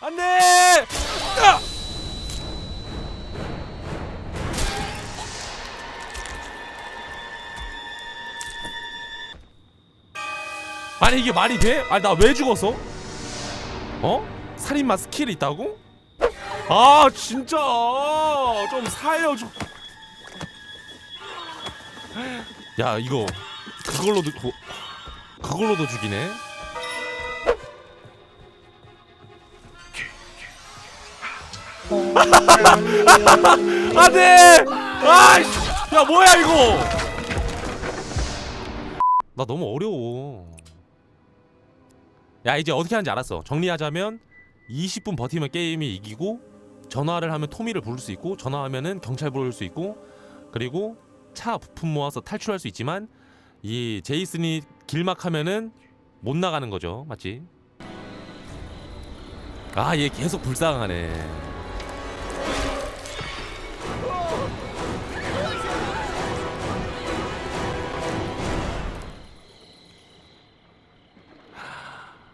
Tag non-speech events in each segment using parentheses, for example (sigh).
안돼! 아! 아니 이게 말이 돼? 아니 나 왜 죽었어? 어? 살인마 스킬이 있다고? 아 진짜 좀 살려줘. 야 이거 그걸로도 그, 그걸로도 죽이네. 안돼! 아이씨! 야 뭐야 이거? 나 너무 어려워. 야 이제 어떻게 하는지 알았어. 정리하자면 20분 버티면 게임이 이기고 전화를 하면 토미를 부를 수 있고 전화하면은 경찰 부를 수 있고 그리고 차 부품 모아서 탈출할 수 있지만 이 제이슨이 길막하면은 못 나가는 거죠. 맞지? 아 얘 계속 불쌍하네.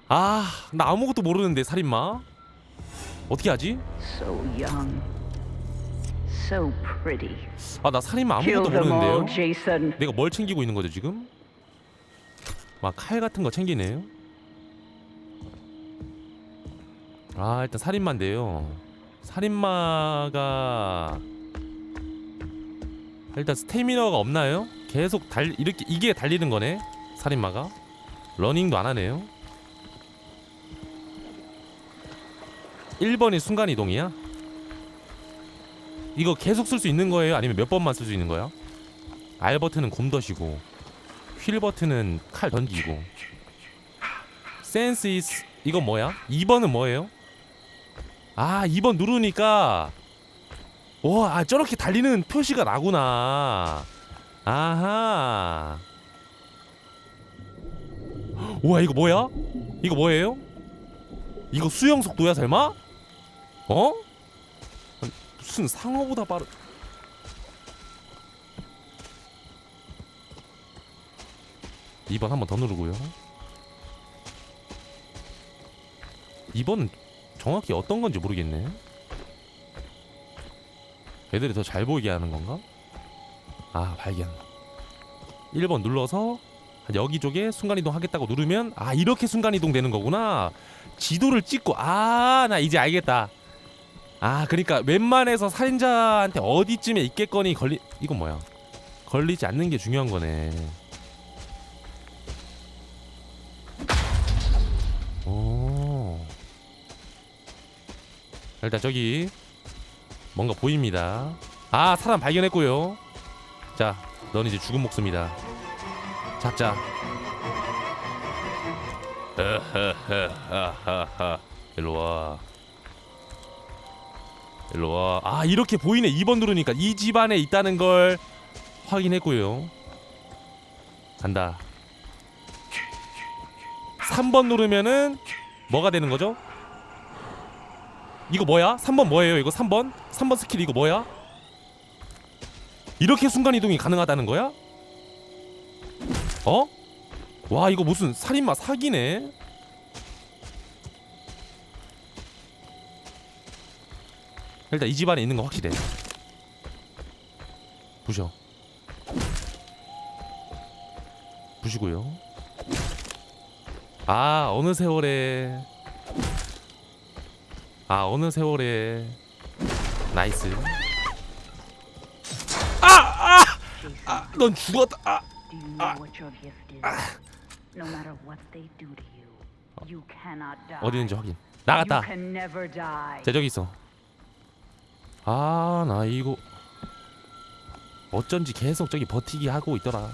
아, 나 아무것도 모르는데 살인마. 어떻게 하지? So young. So pretty. 아, 나 살인마 아무것도 모르는데요. Jason. 내가 뭘 챙기고 있는 거죠 지금? 막 칼 같은 거 챙기네요. 아 일단 살인마인데요. 살인마가 일단 스태미너가 없나요? 계속 달 이렇게 이게 달리는 거네. 살인마가 러닝도 안 하네요. 1번이 순간 이동이야? 이거 계속 쓸 수 있는 거예요? 아니면 몇 번만 쓸 수 있는 거야? R 버튼은 곰덧이고 휠 버튼은 칼 던지고 센스 이스 이건 뭐야? 2번은 뭐예요? 아 2번 누르니까 와 아, 저렇게 달리는 표시가 나구나 아하 우와 이거 뭐야? 이거 뭐예요? 이거 수영 속도야 설마? 어? 무슨 상어보다 빠르 2번 한 번 더 누르고요. 2번은 정확히 어떤 건지 모르겠네. 애들이 더 잘 보이게 하는 건가? 아 발견. 1번 눌러서 여기저기에 순간이동 하겠다고 누르면 아 이렇게 순간이동 되는 거구나. 지도를 찍고 아 나 이제 알겠다. 아 그러니까 웬만해서 살인자한테 어디쯤에 있겠거니 걸리 이건 뭐야? 걸리지 않는 게 중요한 거네. 오. 일단 저기 뭔가 보입니다. 아 사람 발견했고요. 자, 넌 이제 죽은 목숨이다. 잡자. (laughs) 일로 와. 일로 와. 아 이렇게 보이네. 2번 누르니까 이 집안에 있다는 걸 확인했고요. 간다. 3번 누르면은 뭐가 되는 거죠? 이거 뭐야? 3번 뭐예요? 이거 3번? 3번 스킬 이거 뭐야? 이렇게 순간 이동이 가능하다는 거야? 어? 와 이거 무슨 살인마 사기네. 일단 이 집 안에 있는 거 확실해. 부셔. 부시고요. 아 어느 세월에 아 어느 세월에 나이스 아아아넌 죽었다 아 do to you, you cannot die. 어디 있는지 확인 나갔다. 제 저기 있어 아 나 이거 어쩐지 계속 저기 버티기 하고 있더라.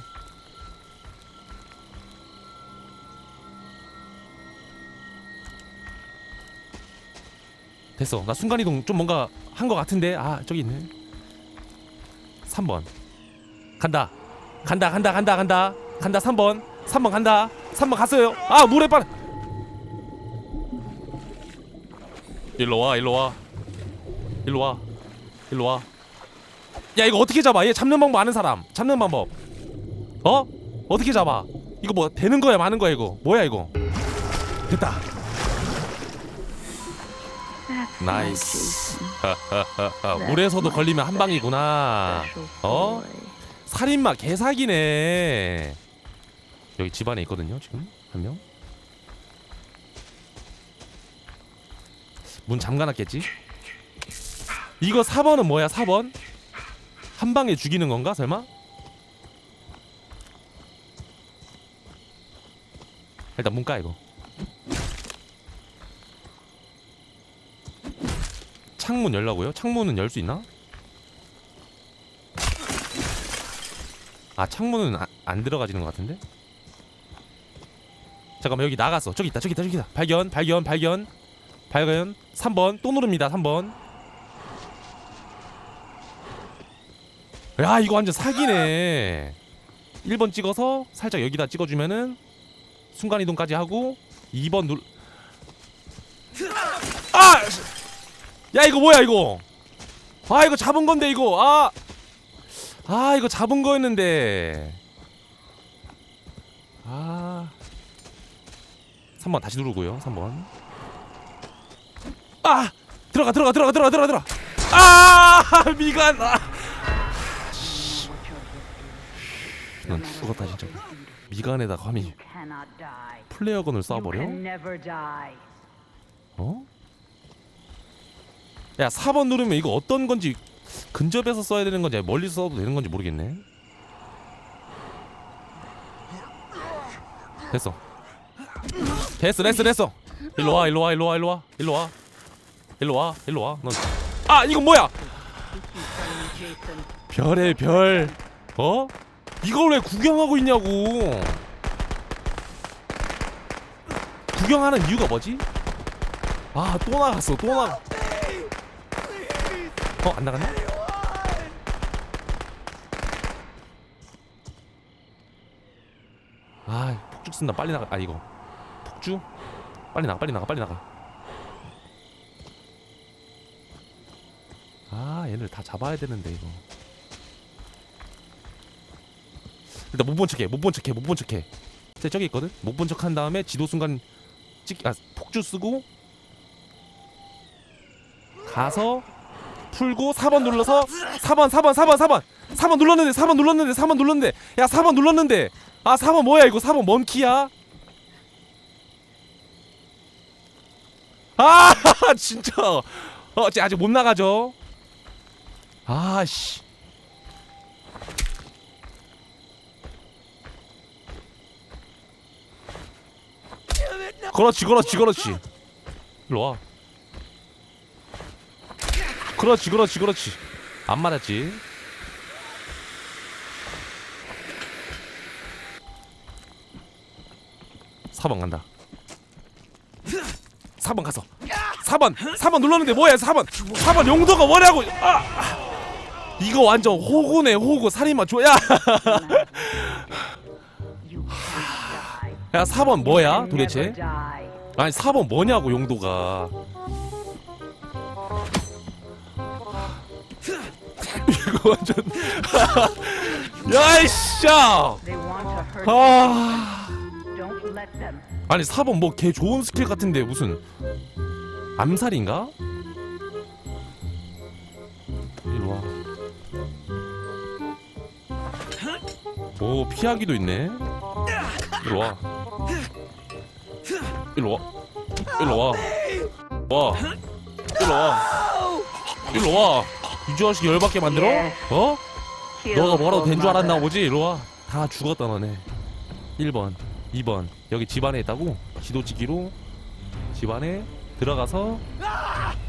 됐어. 나 순간이동 좀 뭔가 한거 같은데. 아 저기 있네. 3번. 간다. 간다 간다 간다 간다. 간다 3번. 3번 간다. 3번 갔어요. 아 물에 빠져 일로 와 일로 와. 일로 와 일로 와 야 이거 어떻게 잡아 얘 잡는 방법 아는 사람 잡는 방법 어 어떻게 잡아 이거 뭐 되는 거야 마는 거야 이거 뭐야 이거 됐다 나이스. (laughs) 물에서도 걸리면 한 방이구나. 어? 살인마 개사기네. 여기 집 안에 있거든요, 지금 한 명. 문 잠가놨겠지? 이거 4번은 뭐야, 4번? 한 방에 죽이는 건가, 설마? 일단 문 까, 이거. 창문 열라고요? 창문은 열 수 있나? 아 창문은 아, 안 들어가지는 것 같은데? 잠깐만 여기 나갔어 저기 있다 저기 있다 저기 있다 발견 발견 발견 발견 3번 또 누릅니다 3번 야 이거 완전 사기네. 1번 찍어서 살짝 여기다 찍어주면은 순간이동까지 하고 2번 눌 아! 야 이거 뭐야 이거? 아 이거 잡은 건데 이거. 아! 아 이거 잡은 거였는데. 아. 3번 다시 누르고요 3번. 아! 들어가 들어가 들어가 들어가 들어가 들어가. 아! (laughs) 미간 아 넌 matter 죽었다 진짜 미간에다 감히 You 쏴버려. 어? 야 4번 누르면 이거 어떤 건지 근접해서 써야 되는 건지 멀리서 써도 되는 건지 모르겠네 됐어 됐어 됐어 됐어 일로 와 일로 와 일로 와 일로 와 일로 와 일로 와 일로 와 넌 아 이건 뭐야. 별의 별 어? 이걸 왜 구경하고 있냐고 구경하는 이유가 뭐지? 아 또 나갔어 또 나가 어? 안 나갔네? 아 폭죽 쓴다 빨리 나가 아 이거 폭주? 빨리 나가 빨리 나가 빨리 나가 아 얘를 다 잡아야 되는데 이거 일단 못 본 척해 못 본 척해 못 본 척해. 쟤 저기 있거든? 못 본 척 한 다음에 지도 순간 찍 아 폭주 쓰고 가서 풀고 4번 눌러서 4번 4번 4번 4번 4번. 눌렀는데 4번 눌렀는데 4번 눌렀는데. 야 4번 눌렀는데. 아 4번 뭐야 이거? 4번 뭔 키야? 아 (laughs) 진짜. 어쟤 아직 못 나가죠? 아씨 그렇지 그렇지 그렇지. 일로 와. 그렇지 그렇지 그렇지. 안 맞았지? 사번 간다. 4번 가서. 4번 4번 눌렀는데 뭐야 4번? 4번 용도가 뭐냐고? 아, 아. 이거 완전 호구네 호구. 살인마 die. 야 4번 뭐야 도대체. 아니 4번 뭐냐고 용도가 이거 완전 (laughs) 야이씨 아. 아니 4번 뭐 개 좋은 스킬 같은데 무슨 암살인가? 일로 와. 오 피하기도 있네. 일로 와. 일로 와. 일로 와. 와. 일로 와. 일로 와. 이 자식 열받게 만들어? 어? Kill 너가 뭐라도 된 줄 알았나. 보지? 일로 와. 다 죽었다 너네. 1번, 2번. 여기 집 안에 있다고? 지도 찍기로 집 안에 들어가서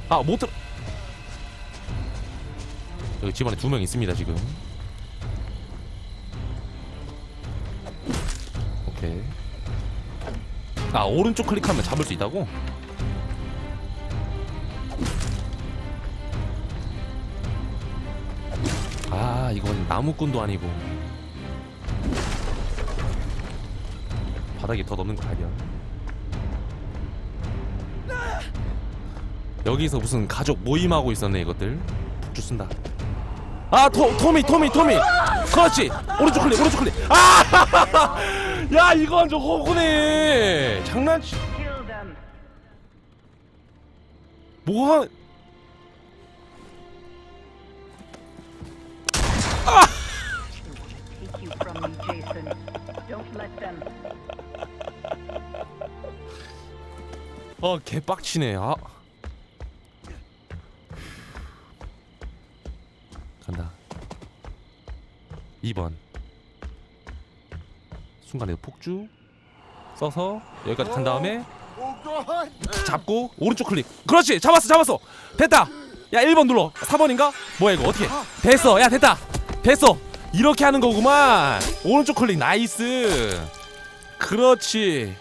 아, 못 들어. 여기 집 안에 두 명 있습니다, 지금. 오케이. 아, 오른쪽 클릭하면 잡을 수 있다고? 아, 이건 나무꾼도 아니고. 바닥에 더 넣는 거 아니야? 여기서 무슨 가족 모임하고 있었네 이것들 북주 쓴다 아 토, 토미 토미 토미 그렇지 오른쪽 클릭 오른쪽 클릭 아 (laughs) 야 이거 완전 호구네 장난치. 뭐하 them. 어 개빡치네 아 간다 2번 순간에 폭주 써서 여기까지 간 다음에 잡고 오른쪽 클릭. 그렇지! 잡았어 잡았어! 됐다! 야 1번 눌러. 4번인가? 뭐야 이거? 어떻게? 됐어. 야 됐다! 됐어! 이렇게 하는 거구만! 오른쪽 클릭 나이스! 그렇지!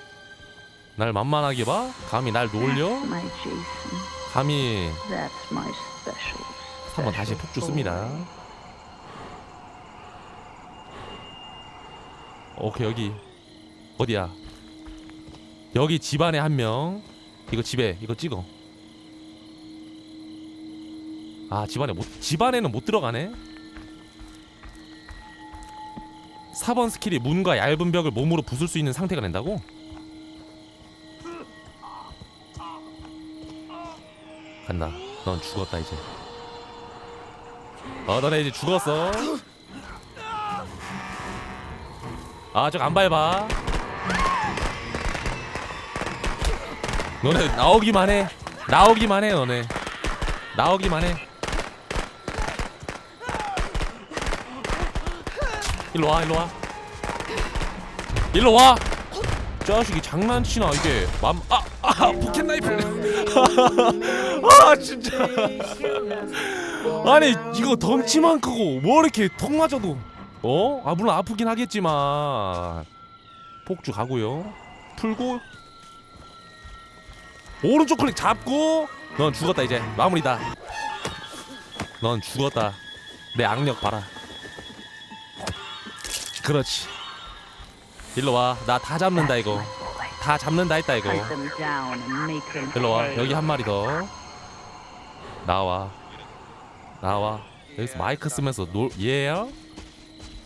날 만만하게 봐? 감히 날 놀려? 감히 That's my special. 3번 다시 폭주. 씁니다 오케이 여기. 어디야? 여기 집안에 한 명. 이거 집에 이거 찍어. 아 집안에 못 집안에는 못 들어가네. 4번 스킬이 문과 얇은 벽을 몸으로 부술 수 있는 상태가 된다고? 간다. 넌 죽었다 이제. 어 너네 이제 죽었어 아 저거 안 밟아. 너네 나오기만 해. 나오기만 해 너네. 나오기만 해. 일로 와 일로 와. 일로 와. 자식이 장난치나 이게. 맘 아 아, 포켓 나이프 (laughs) 아 진짜. (laughs) 아니 이거 덩치만 크고 뭐 이렇게 턱 맞아도 어? 아 물론 아프긴 하겠지만. 폭주 가고요. 풀고. 오른쪽 클릭 잡고. 넌 죽었다 이제. 마무리다. 넌 죽었다. 내 악력 봐라. 그렇지. 일로 와나 다 잡는다 이거. 다 잡는다 했다 이거. 일로 와. 여기 한 마리 더. 나와. 나와. 여기서 마이크 쓰면서 놀 얘야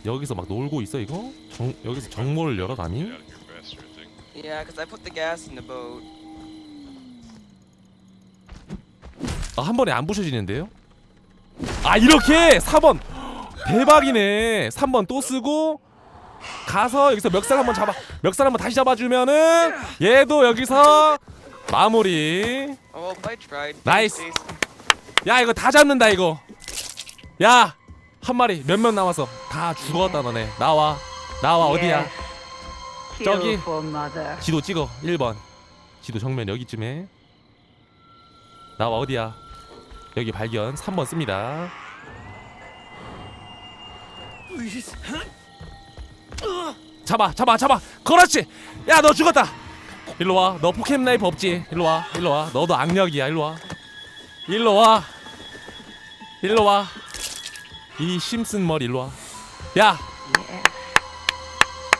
여기서 막 놀고 있어 이거? 정, 여기서 정모를 열어 감히. Yeah, because I put the gas in the boat. 아, 한 번에 안 부셔지는데요? 아 이렇게! 4번! 대박이네! 3번 또 쓰고 가서 여기서 멱살 한번 잡아 멱살 한번 다시 잡아주면은 얘도 여기서 마무리. Oh, I tried. Jason. 야 이거 다 잡는다 이거. 야 한 마리 몇 명 남았어 다 죽었다 너네. 나와. 나와 어디야? 저기. 지도 찍어 1번. 지도 정면 여기쯤에. 나와 어디야? 여기 발견. 3번 씁니다. 잡아 잡아 잡아. 그렇지. 야 너 죽었다. 일로 와너 포켓 나이프 없지? 일로 와 일로 와. 너도 악력이야. 일로 와. 일로 와. 일로 와 이 심슨 머리 일로 와야!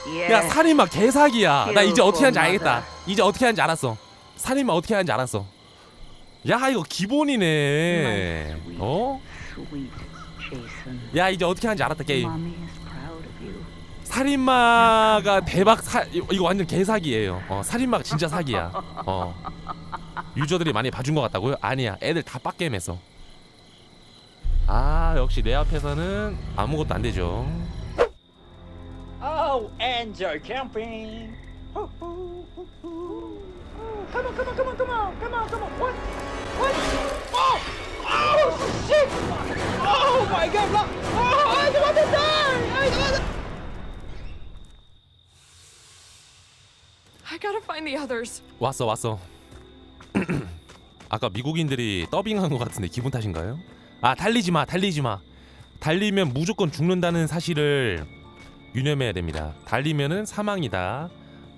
Yes. 야 Yes. 살인마 개사기야. 나 이제 어떻게 하는지 알겠다. 이제 어떻게 하는지 알았어. 살인마 어떻게 하는지 알았어. 야 이거 기본이네. 어? 야 이제 어떻게 하는지 알았다 게임. 살인마가 대박 사 이거 완전 개사기예요. 어 살인마가 진짜 사기야. 어. 유저들이 많이 봐준 것 같다고요? 아니야. 애들 다 빡게임했어 아 역시 내 앞에서는 아무것도 안 되죠 Oh, enjoy camping. Hoo, hoo, hoo, hoo. Oh, come on, come on, come on, come on, come on, come on. What? What? Oh! Oh, shit! Oh my god! Look! Oh, I don't want to die! I don't want to... I gotta find the others. 왔어 왔어 아까 미국인들이 더빙한 것 같은데 기분 탓인가요? 아 달리지 마 달리지 마. 달리면 무조건 죽는다는 사실을 유념해야 됩니다. 달리면은 사망이다.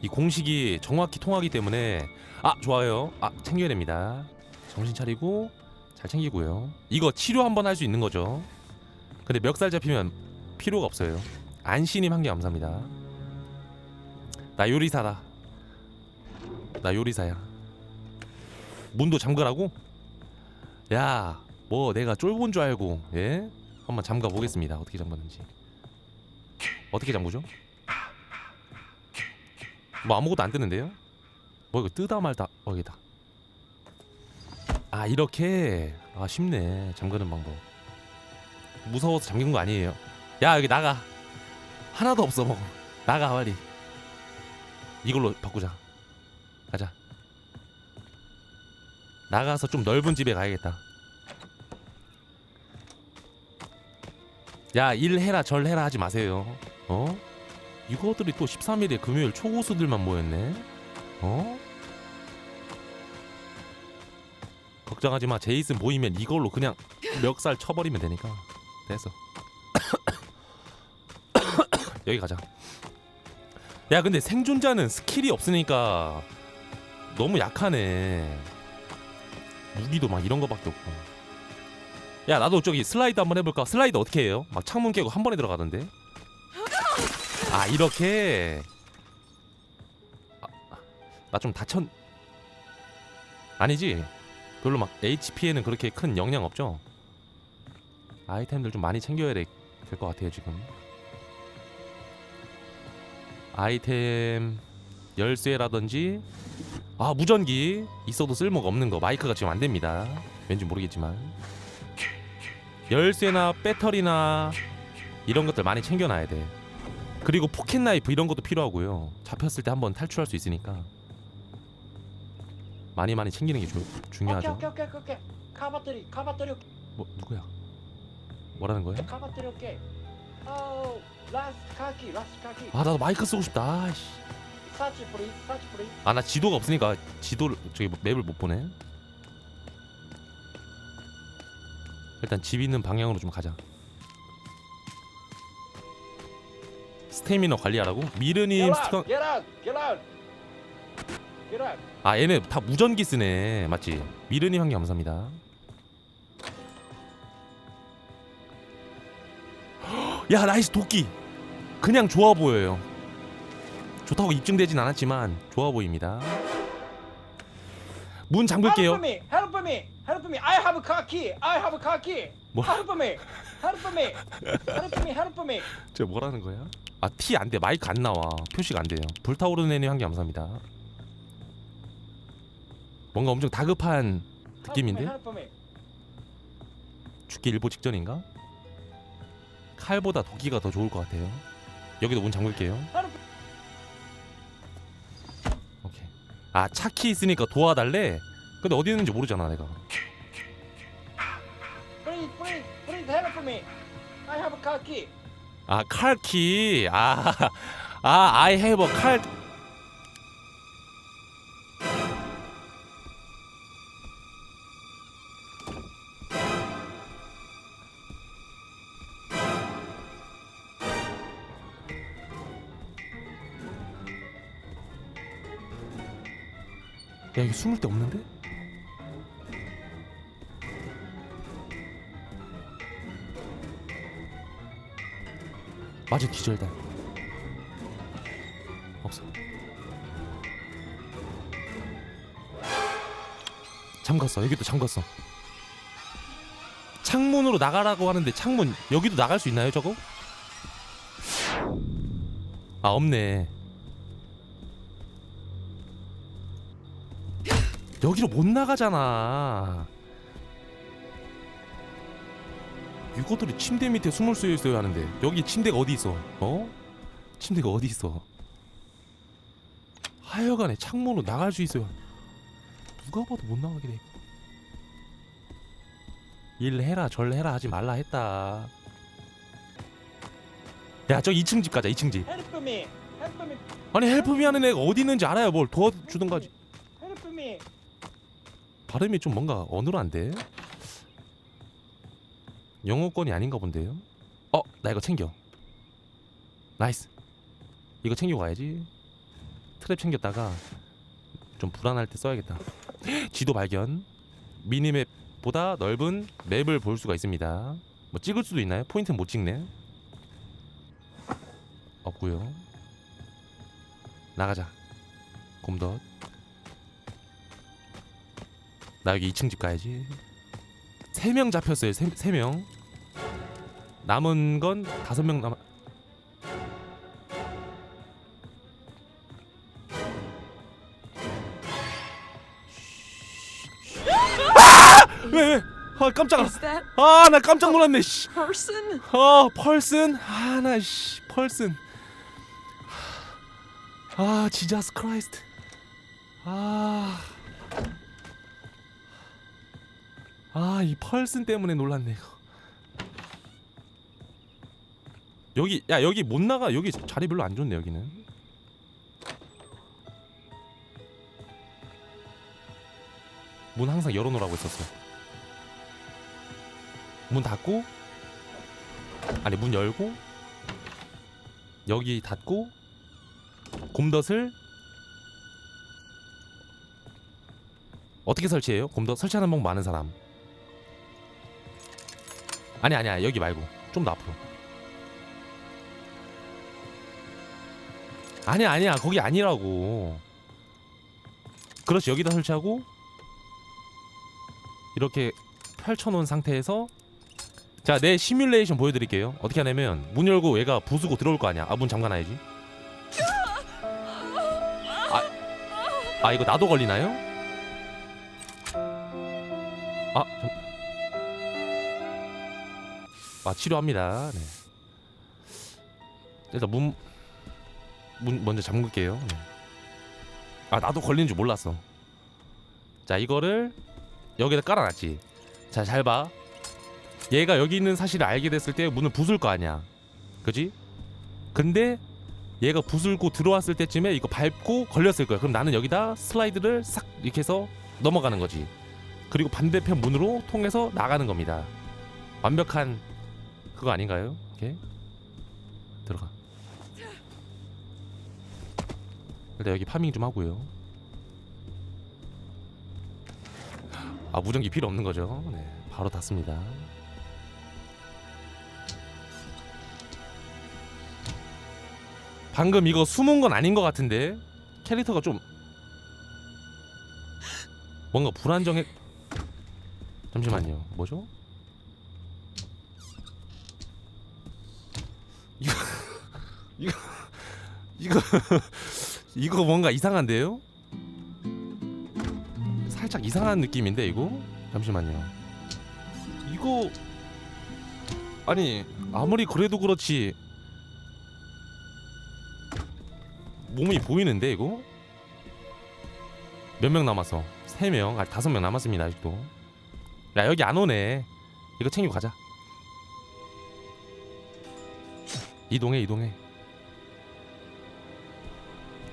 이 공식이 정확히 통하기 때문에 아 좋아요. 아 챙겨야 됩니다. 정신 차리고 잘 챙기고요. 이거 치료 한번 할 수 있는 거죠. 근데 멱살 잡히면 필요가 없어요. 안신임 한 개 감사합니다. 나 요리사다. 나 요리사야. 문도 잠그라고? 야, 뭐 내가 쫄본 줄 알고 예? 한번 잠가 보겠습니다. 어떻게 잠갔는지. 어떻게 잠그죠? 뭐 아무것도 안 뜨는데요? 뭐 이거 뜨다 말다. 어 여기다. 아 이렇게 아 쉽네 잠그는 방법 무서워서 잠긴 거 아니에요 야 여기 나가 하나도 없어 뭐 나가 빨리 이걸로 바꾸자 가자 나가서 좀 넓은 집에 가야겠다 야 일해라 절해라 하지 마세요 어? 이거들이 또 13일에 금요일 초고수들만 모였네 어? 걱정하지 마. 제이슨 모이면 이걸로 그냥 멱살 쳐버리면 되니까. 됐어. (coughs) 여기 가자. 야, 근데 생존자는 스킬이 없으니까 너무 약하네. 무기도 막 이런 거밖에 없고. 야, 나도 저기 슬라이드 한번 해볼까? 슬라이드 어떻게 해요? 막 창문 깨고 한 번에 들어가던데. 아, 이렇게. 아, 나좀 다쳤. 아니지. 별로 막 HP에는 그렇게 큰 영향 없죠. 아이템들 좀 많이 챙겨야 될 것 같아요 지금. 아이템 열쇠라든지 아 무전기 있어도 쓸모가 없는 거 마이크가 지금 안 됩니다. 왠지 모르겠지만 열쇠나 배터리나 이런 것들 많이 챙겨놔야 돼. 그리고 포켓 나이프 이런 것도 필요하고요. 잡혔을 때 한번 탈출할 수 있으니까 많이 많이 챙기는 게 주, 중요하죠. 오케이 오케이 오케이 오케이. 카바트리 카바트리 뭐 누구야? 뭐라는 거야? 카바트리 오케이. 어 라스트 카키 라스트 카키. 아 나도 마이크 쓰고 싶다. 아씨. 사치 프리 사치 프리. 아나 지도가 없으니까 지도를 저기 맵을 못 보네. 일단 집 있는 방향으로 좀 가자. 스태미너 관리하라고? 미르님 스티커. 아 얘네 다 무전기 쓰네 맞지? 미르님 한 개 감사합니다. (gasps) 야 나이스 도끼 그냥 좋아 보여요. 좋다고 입증되진 않았지만 좋아 보입니다. 문 잠글게요. Help me help me help me. I have car key. I have car key. 뭐? Help me help me help me help me. 저 뭐라는 거야? 아 티 안 돼. 마이크 안 나와. 표시가 안 돼요. 불타오르는 애님 한개 감사합니다. 뭔가 엄청 다급한 느낌인데? Help me. 죽기 일보 직전인가? 칼보다 도끼가 더 좋을 것 같아요. 여기도 문 잠글게요. Help me. 오케이. 아 차키 있으니까 도와달래. 근데 어디 있는지 모르잖아 내가. Please please please help me. I have car key. 아 칼키. 아, 아 I have a 칼. 야 이거 숨을 데 없는데? 맞아 기절단 없어. 잠갔어. 여기도 잠갔어. 창문으로 나가라고 하는데 창문 여기도 나갈 수 있나요 저거? 아 없네. 여기로 못 나가잖아 이거들이 침대 밑에 숨을 수 있어야 하는데 여기 침대가 어디 있어? 어? 침대가 어디 있어? 하여간에 창문으로 나갈 수 있어야 누가 봐도 못 나가게 돼. 일 해라 절 해라 하지 말라 했다. 야 저기 2층 집 가자 2층 집. Help me. Help me. 아니 헬프미 하는 애가 어디 있는지 알아야 뭘 도와주든가지. Help me. 발음이 좀 뭔가 어눌한데? 영어권이 아닌가 본데요? 어, 나 이거 챙겨. 나이스. 이거 챙기고 가야지. 트랩 챙겼다가 좀 불안할 때 써야겠다. (gasps) 지도 발견. 미니맵보다 넓은 맵을 볼 수가 있습니다. 뭐 찍을 수도 있나요? 포인트 못 찍네. 없고요. 나가자. 곰덧. 나 여기 2층 집 가야지. 세 명 잡혔어요. 세, 세 명. 남은 건 다섯 명 남아. 아! 왜 왜? 아 깜짝아. Is that 아 나 깜짝 놀랐네. 씨. person? 아 펄슨. 아 나 씨 펄슨. 아 지자스 크라이스트. 아. 아 이 펄슨 때문에 놀랐네 이거. 여기 야 여기 못 나가 여기 자리 별로 안 좋네 여기는. 문 항상 열어놓으라고 했었어. 문 닫고 아니 문 열고 여기 닫고 곰덫을 어떻게 설치해요? 곰덫 설치하는 방법 많은 사람. 아니 아니야 여기 말고 좀 더 앞으로. 아니야 아니야 거기 아니라고. 그렇지 여기다 설치하고 이렇게 펼쳐놓은 상태에서 자 내 시뮬레이션 보여드릴게요. 어떻게 하냐면 문 열고 얘가 부수고 들어올 거 아니야. 아 문 잠가놔야지. 아, 아 이거 나도 걸리나요? 아 치료합니다. 네. 일단 문, 문 먼저 잠글게요. 네. 아 나도 걸리는 줄 몰랐어. 자 이거를 여기다 깔아놨지. 자 잘 봐. 얘가 여기 있는 사실을 알게 됐을 때 문을 부술 거 아니야. 그지? 근데 얘가 부술고 들어왔을 때쯤에 이거 밟고 걸렸을 거야. 그럼 나는 여기다 슬라이드를 싹 이렇게 해서 넘어가는 거지. 그리고 반대편 문으로 통해서 나가는 겁니다. 완벽한 그거 아닌가요? 이렇게 들어가. 일단 여기 파밍 좀 하고요. 아 무전기 필요 없는 거죠? 네, 바로 닫습니다. 방금 이거 숨은 건 아닌 것 같은데 캐릭터가 좀 뭔가 불안정해. 잠시만요. 뭐죠? 이거 이거 이거 이거 뭔가 이상한데요? 살짝 이상한 느낌인데 이거? 잠시만요. 이거 아니 아무리 그래도 그렇지 몸이 보이는데 이거? 몇 명 남았어? 세 명, 아 다섯 명 남았습니다 아직도. 야 여기 안 오네. 이거 챙기고 가자. 이동해 이동해.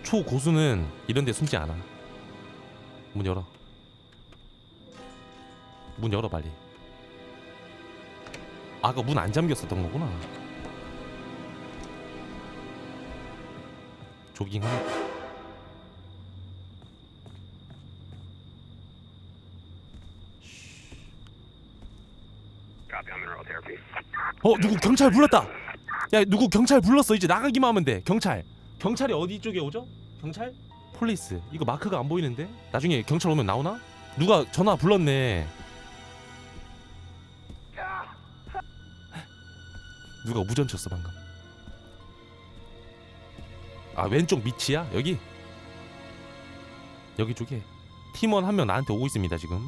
초고수는 이런 데 숨지 않아. 문 열어. 문 열어 빨리. 아까 문 안 잠겼었던 거구나. 조깅하는. 어 누구 경찰 불렀다. 야 누구 경찰 불렀어 이제 나가기만 하면 돼. 경찰. 경찰이 어디 쪽에 오죠? 경찰? 폴리스. 이거 마크가 안 보이는데? 나중에 경찰 오면 나오나? 누가 전화 불렀네. 누가 무전 쳤어 방금. 아 왼쪽 밑이야 여기? 여기 쪽에 팀원 한 명 나한테 오고 있습니다 지금.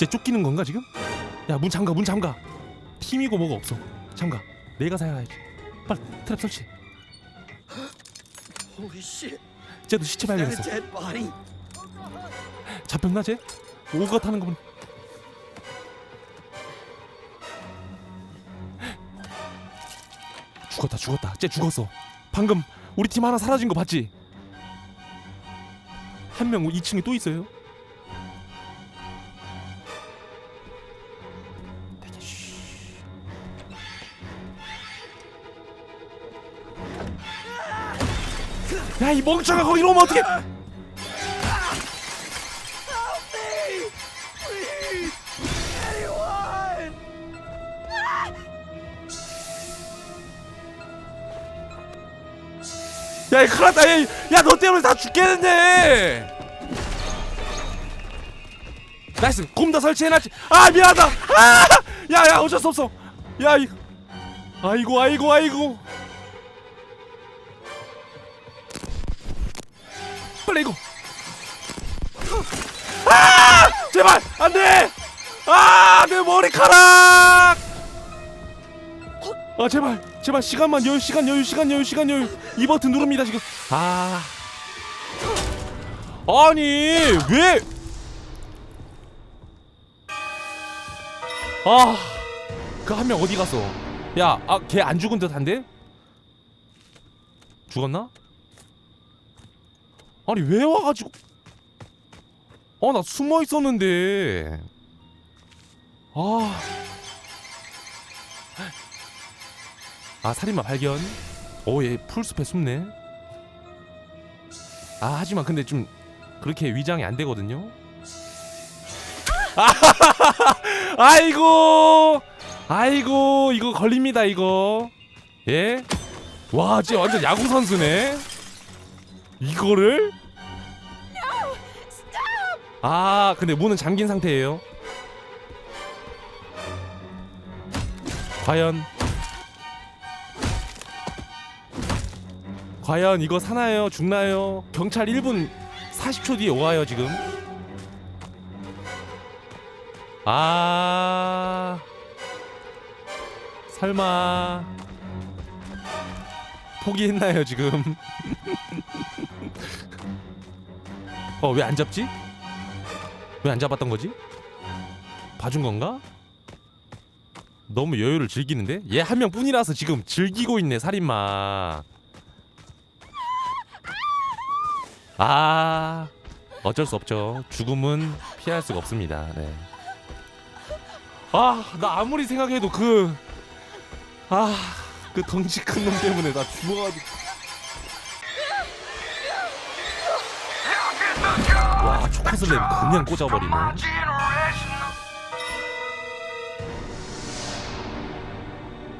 쟤 쫓기는 건가 지금? 야 문 잠가 문 잠가 팀이고 뭐가 없어 잠가 내가 사야지 빨리 트랩 설치 Holy shit! 쟤도 시체 Is that 발견했어 dead body? 잡혔나 쟤? 오가 타는 거 보니 죽었다 죽었다 쟤 죽었어 방금 우리 팀 하나 사라진 거 봤지? 한 명 2층에 또 있어요 야 이 멍청아 거기로 오면 어떡해 야, 이 큰일 났다. 야, 야, 너 때문에 다 죽겠는데. 나이스. 곰 다 설치해놨지. 아, 미안하다. 아, 야, 야, 어쩔 수 없어. 야, 이, 아이고 아이고 아이고 안돼 아 내 머리카락 아 제발 제발 시간만 여유 시간 여유 시간 여유 시간 여유 이 버튼 누릅니다 지금 아 아니 왜 아, 그 한 명 어디 갔어? 야, 아, 걔 안 죽은 듯한데? 죽었나? 아니 왜 와가지고? 어, 나 숨어 있었는데. 아, 아 살인마 발견. 오, 얘 풀숲에 숨네. 아, 하지만 근데 좀 그렇게 위장이 안 되거든요. (laughs) 아이고 아이고 이거 걸립니다 이거 예? 와 진짜 완전 야구 선수네 이거를? 아 근데 문은 잠긴 상태예요. 과연. 과연 이거 사나요? 죽나요? 경찰 1분 40초 뒤에 와요 지금. 아. 설마. 포기했나요 지금? (laughs) 어 왜 안 잡지? 왜 안 잡았던 거지? 봐준 건가? 너무 여유를 즐기는데? 얘 한 명뿐이라서 지금 즐기고 있네 살인마. 아 어쩔 수 없죠. 죽음은 피할 수가 없습니다. 네. 아, 나 아무리 생각해도 그, 아, 그 덩치 큰 놈 때문에 나 죽어가지고. 와, 초코슬램 그냥 꽂아버리네.